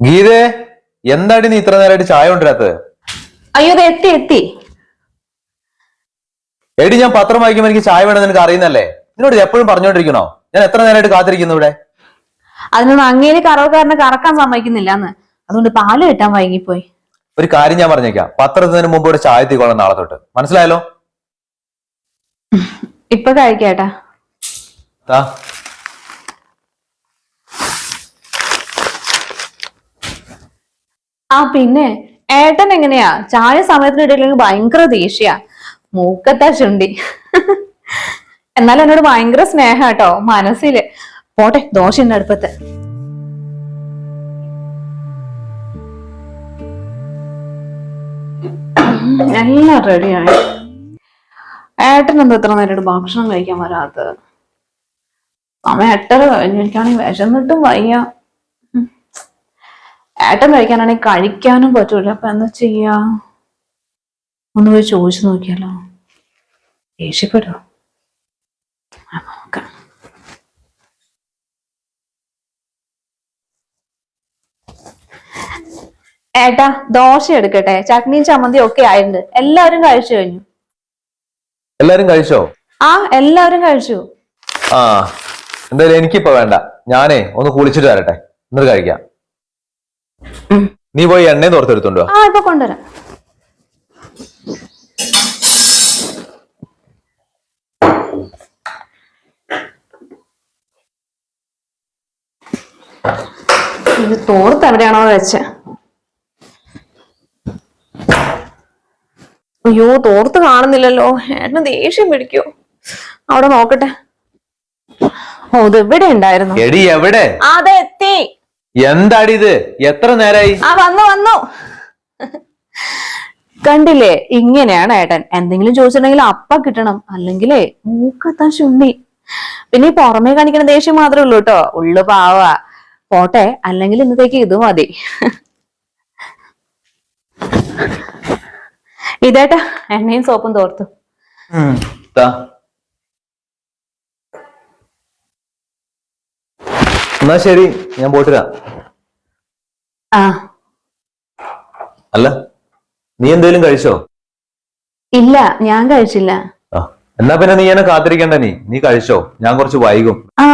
ഗീതേ എന്താടി നീ ഇത്ര നേരമായിട്ട് ചായ കൊണ്ടിരാത്തത് അയ്യോ ഇത് എത്തി എത്തി. എടി ഞാൻ പത്രം വായിക്കുമ്പോൾ എനിക്ക് ചായ വേണമെന്ന് നിനക്ക് അറിയുന്നല്ലേ നിന്നോട് എപ്പോഴും പറഞ്ഞുകൊണ്ടിരിക്കണോ? ഞാൻ എത്ര നേരമായിട്ട് കാത്തിരിക്കുന്നു ഇവിടെ? അതിനൊന്നും അങ്ങേര് കറവക്കാരനെ കറക്കാൻ സമ്മതിക്കുന്നില്ല എന്ന് അതുകൊണ്ട് പാൽ കിട്ടാൻ വൈകിപ്പോയി. ഒരു കാര്യം ഞാൻ പറഞ്ഞേക്കാം. പത്രത്തിന് മുമ്പ് ഇവിടെ ചായ എത്തിക്കോളാം നാളെ തൊട്ട്. മനസ്സിലായല്ലോ? ഇപ്പൊ കഴിക്കേട്ടാ ആ പിന്നെ ഏട്ടൻ എങ്ങനെയാ? ചായ സമയത്തിന് ഇടയില്ലെങ്കിൽ ഭയങ്കര ദേഷ്യ. മൂക്കത്താ ചുണ്ടി. എന്നാലും എന്നോട് ഭയങ്കര സ്നേഹ കേട്ടോ മനസ്സിൽ. പോട്ടെ ദോശയുണ്ട് അടുപ്പത്ത്. എല്ലാം റെഡിയായി. ഏട്ടൻ എന്താ ഇത്ര നേരമായിട്ട് ഭക്ഷണം കഴിക്കാൻ വരാത്തത്? സമയം എട്ടര കഴിഞ്ഞു എനിക്കാണെങ്കിൽ വിശന്നിട്ടും വയ്യ. ഏട്ടൻ കഴിക്കാനാണെങ്കിൽ കഴിക്കാനും പറ്റൂല. അപ്പൊ എന്താ ചെയ്യാ? ഒന്ന് പോയി ചോദിച്ചു നോക്കിയാലോ? ദേഷ്യപ്പെടുമോ നോക്കാം. ഏട്ടാ ദോശ എടുക്കട്ടെ. ചട്നിയും ചമ്മന്തിയും ഒക്കെ ആയിട്ടുണ്ട്. എല്ലാവരും കഴിച്ചു കഴിഞ്ഞു? എല്ലാരും കഴിച്ചോ? ആ എല്ലാവരും കഴിച്ചു. ആ എന്തായാലും എനിക്കിപ്പോ വേണ്ട. ഞാനേ ഒന്ന് കുളിച്ചിട്ട് വരട്ടെ. എന്നിട്ട് കഴിക്കാം. നീ പോയി എണ്ണയും തോർത്തെടുത്തോണ്ടോ ആ ഇപ്പൊ കൊണ്ടുവരാം. ഇത് തോർത്ത് എവിടെയാണോ വെച്ച? അയ്യോ തോർത്ത് കാണുന്നില്ലല്ലോ. ഏട്ടന് ദേഷ്യം പിടിക്കോ. അവിടെ നോക്കട്ടെ. ഓ ഇത് എവിടെ ഉണ്ടായിരുന്നു? എവിടെ? അതെ എത്തി എന്താടി ഇത് എത്ര നേരായി? ആ വന്നു വന്നു. കണ്ടില്ലേ ഇങ്ങനെയാണ് ഏട്ടൻ. എന്തെങ്കിലും ചോദിച്ചിട്ടുണ്ടെങ്കിൽ അപ്പ കിട്ടണം. അല്ലെങ്കിലേ മൂക്കത്താ ശുണ്ണി പിന്നെ ഈ പുറമേ കാണിക്കുന്ന ദേഷ്യം മാത്രമേ ഉള്ളൂ കേട്ടോ. ഉള്ളു പാവ. പോട്ടെ അല്ലെങ്കിൽ ഇന്നത്തേക്ക് ഇത് മതി. ഇതേട്ടാ എണ്ണയും സോപ്പും തോർത്തു. എന്നാ ശരി ഞാൻ പോയിട്ട് ആ. അല്ല നീ എന്തേലും കഴിച്ചോ? ഇല്ല ഞാൻ കഴിച്ചില്ല. എന്നാ പിന്നെ നീ എന്നെ കാത്തിരിക്കണ്ട നീ. നീ കഴിച്ചോ? ഞാൻ കുറച്ച് വൈകും. ആ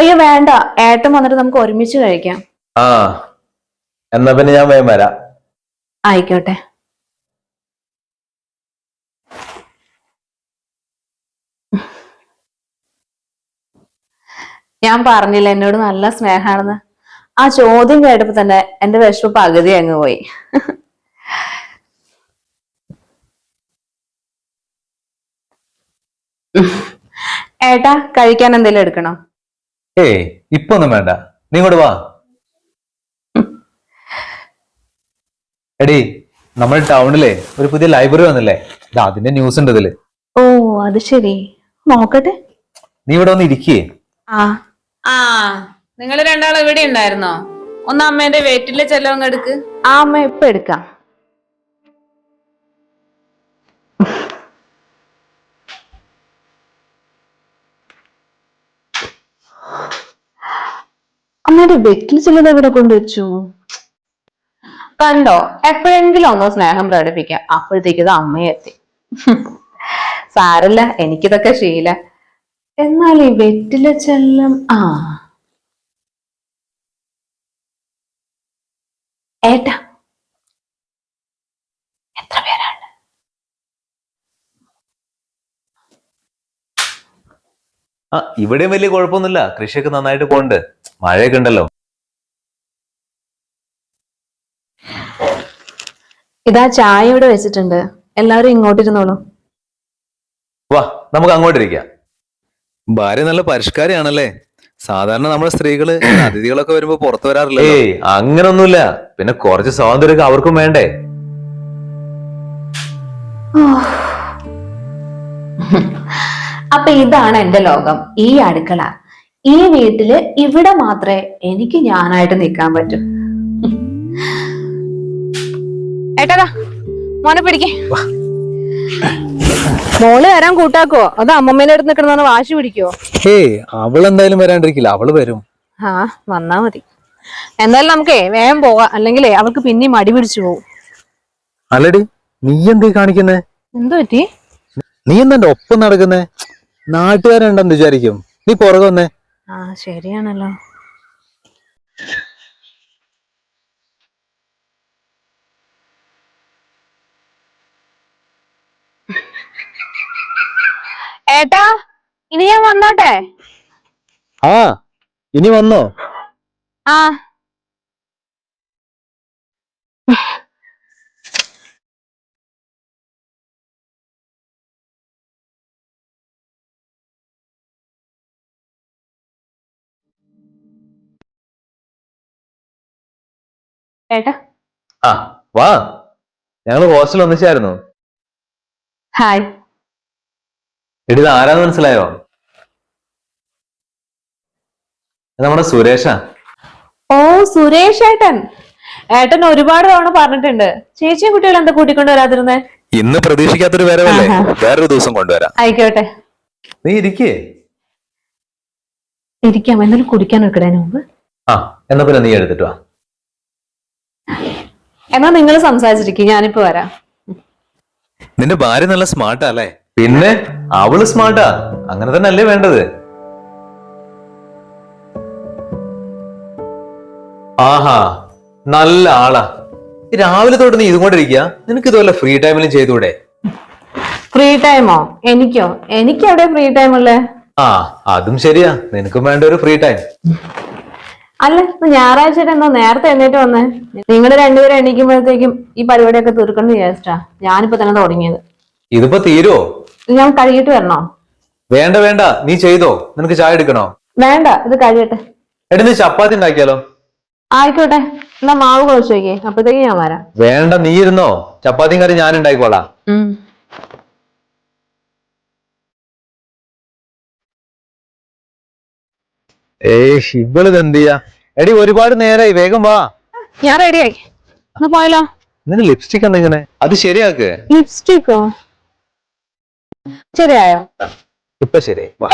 അയ്യോ വേണ്ട. ഏട്ടൻ വന്നിട്ട് നമുക്ക് ഒരുമിച്ച് കഴിക്കാം. ആ എന്നാ പിന്നെ ഞാൻ വേഗം വരാം. ആയിക്കോട്ടെ. ഞാൻ പറഞ്ഞില്ല എന്നോട് നല്ല സ്നേഹമാണെന്ന് ആ ചോദ്യം കേട്ടപ്പോ തന്നെ എന്റെ വിഷമം പകുതി അങ്ങ് പോയി. ഏട്ടാ കഴിക്കാൻ എന്തെങ്കിലും എടുക്കണോ? ഏ ഇപ്പൊ ഒന്നും വേണ്ട. നീ ഇങ്ങോട്ട് വാ. എടി നമ്മൾ ടൗണിലെ ഒരു പുതിയ ലൈബ്രറി വന്നില്ലേ? ദാ അതിന്റെ ന്യൂസ് ഉണ്ട് ഇതിൽ. ഓ അത് ശരി. നോക്കട്ടെ. നീ ഇവിടെ വന്ന് ഇരിക്കേ. ആ. ആ. നിങ്ങൾ രണ്ടാളും ഇവിടെ ഉണ്ടായിരുന്നോ? ഒന്ന് അമ്മേന്റെ വെയിറ്റിലെ ചെലവങ്ങ് എടുക്ക്. ആ അമ്മ ഇപ്പൊ എടുക്കാം. അമ്മയുടെ വെറ്റിൽ ചിലത് എവിടെ കൊണ്ടുവച്ചു കണ്ടോ? എപ്പോഴെങ്കിലും ഒന്നോ സ്നേഹം പ്രകടിപ്പിക്കാം. അപ്പോഴത്തേക്ക് അമ്മയെത്തി സാരല്ല എനിക്കിതൊക്കെ ശീല. എന്നാൽ ഈ വെറ്റില ചെല്ലം ആ. ഏട്ടാ. എത്ര പേരാണ്? ആ ഇവിടെയും വലിയ കുഴപ്പമൊന്നുമില്ല. കൃഷിയൊക്കെ നന്നായിട്ട് പോണ്ട്. മഴയൊക്കെ ഉണ്ടല്ലോ. ഇതാ ചായ ഇവിടെ വെച്ചിട്ടുണ്ട്. എല്ലാവരും ഇങ്ങോട്ടിരുന്നോളൂ. വാ നമുക്ക് അങ്ങോട്ട് ഇരിക്കാം ഭാര്യ നല്ല പരിഷ്കാരിയാണല്ലേ? സാധാരണ നമ്മുടെ സ്ത്രീകൾ അതിഥികളൊക്കെ വരുമ്പോ പുറത്തു വരാറില്ല ഏയ് അങ്ങനൊന്നുമില്ല. പിന്നെ കുറച്ച് സ്വാതന്ത്ര്യമൊക്കെ അവർക്കും വേണ്ടേ? അപ്പൊ ഇതാണ് എന്റെ ലോകം ഈ അടുക്കള. ഈ വീട്ടിൽ ഇവിടെ മാത്രമേ എനിക്ക് ഞാനായിട്ട് നിൽക്കാൻ പറ്റൂ. ഏട്ടാ മോനെ പിടിക്കേ. മോൾ വരാൻ കൂട്ടാക്കോ അത് അമ്മമ്മേനെ അടുത്ത് നിൽക്കണമെന്ന് വാശി പിടിക്കോ ഹേ അവൾ എന്തായാലും വരാണ്ടിരിക്കില്ല. അവൾ വരും. ആ വന്നാ മതി. എന്തായാലും നമുക്കേ വേഗം പോവാ. അല്ലെങ്കിലേ അവൾക്ക് പിന്നെയും മടി പിടിച്ചു പോകും അല്ലടി നീ എന്തേ കാണിക്കുന്നേ? എന്തോ പറ്റി? നീ എന്താ ഒപ്പം നടക്കുന്നേ? നാട്ടുകാരുണ്ടെന്ന് വിചാരിക്കും. നീ പുറകെ വന്നേ. ആ ശരിയാണല്ലോ. ഏട്ടാ ഇനി ഞാൻ വന്നോട്ടെ? ആ ഇനി വന്നോ? ആ. ഏട്ടാ. ആ വാ. ഞങ്ങൾ ഹോസ്റ്റലിൽ ഒന്നിച്ചായിരുന്നു. ഹായ്. എടി ഇത് ആരാന്ന് മനസ്സിലായോ? നമ്മുടെ സുരേഷാ. ഓ സുരേഷ് ഏട്ടൻ. ഏട്ടൻ ഒരുപാട് തവണ പറഞ്ഞിട്ടുണ്ട്. ചേച്ചിയും കുട്ടികളും എന്താ കൂട്ടിക്കൊണ്ട് വരാതിരുന്നേ? ഇന്ന് പ്രതീക്ഷിക്കാത്തൊരു വരവല്ലേ. വേറൊരു ദിവസം കൊണ്ടുവരാം. ആയിക്കോട്ടെ. നീ ഇരിക്കേ. ഇരിക്കാം. എന്നാലും കുടിക്കാൻ വെക്കടേന് മുമ്പ്. ആ എന്നാ പിന്നെ നീ എടുത്തിട്ട് വാ. എന്നാ നിങ്ങൾ സംസാരിച്ചിരിക്കും. ഞാനിപ്പോ വരാം. നിന്റെ ഭാര്യ നല്ല സ്മാർട്ടാ അല്ലേ? പിന്നെ അവൾ സ്മാർട്ടാ. അങ്ങനെ തന്നെ അല്ലേ വേണ്ടത്? ആഹാ നല്ല ആളാ. രാവിലെ തൊട്ട് നീ ഇതും കൊണ്ടിരിക്കുക നിനക്ക് ഇതുപോലെ ഫ്രീ ടൈമിലും ചെയ്തൂടെ ഫ്രീ ടൈമോ എനിക്കോ എനിക്ക്? അവിടെ ഫ്രീ ടൈം ഉള്ളേ? ആ അതും ശരിയാ. നിനക്കും വേണ്ട ഒരു ഫ്രീ ടൈം അല്ല ഞായറാഴ്ച എന്താ നേരത്തെ എഴുന്നേറ്റ് വന്നേ. നിങ്ങൾ രണ്ടുപേരും എണീക്കുമ്പോഴത്തേക്കും ഈ പരിപാടിയൊക്കെ തീർക്കണം വിചാരിച്ചാ ഞാനിപ്പോ തന്നെ തുടങ്ങിയത്. ഇതിപ്പോ തീരുവോ? ഞാൻ കഴുകിട്ട് വരണോ? വേണ്ട വേണ്ട. നീ ചെയ്തോ. നിനക്ക് ചായ എടുക്കണോ? വേണ്ട ഇത് കഴിയട്ടെ എടി നീ ചപ്പാത്തി ഉണ്ടാക്കിയാലോ? ആയിക്കോട്ടെ. എന്നാ മാവ് കുഴച്ച് വയ്ക്കേ അപ്പത്തേക്ക് ഞാൻ വരാം. വേണ്ട നീ ഇരുന്നോ. ചപ്പാത്തിയും കറി ഞാൻ ഉണ്ടാക്കിക്കോളാം. ഏയ് ഇവൾ എന്ത് ചെയ്യാ? എടി ഒരുപാട് നേരായി. വേഗം വാ. ഞാൻ റെഡിയായി പോയാലോ? നിന്റെ ലിപ്സ്റ്റിക് എന്താ ഇങ്ങനെ? അത് ശരിയാക്ക്. ലിപ്സ്റ്റിക്കോ ശരിയായോ? ഇപ്പൊ ശരി വാ.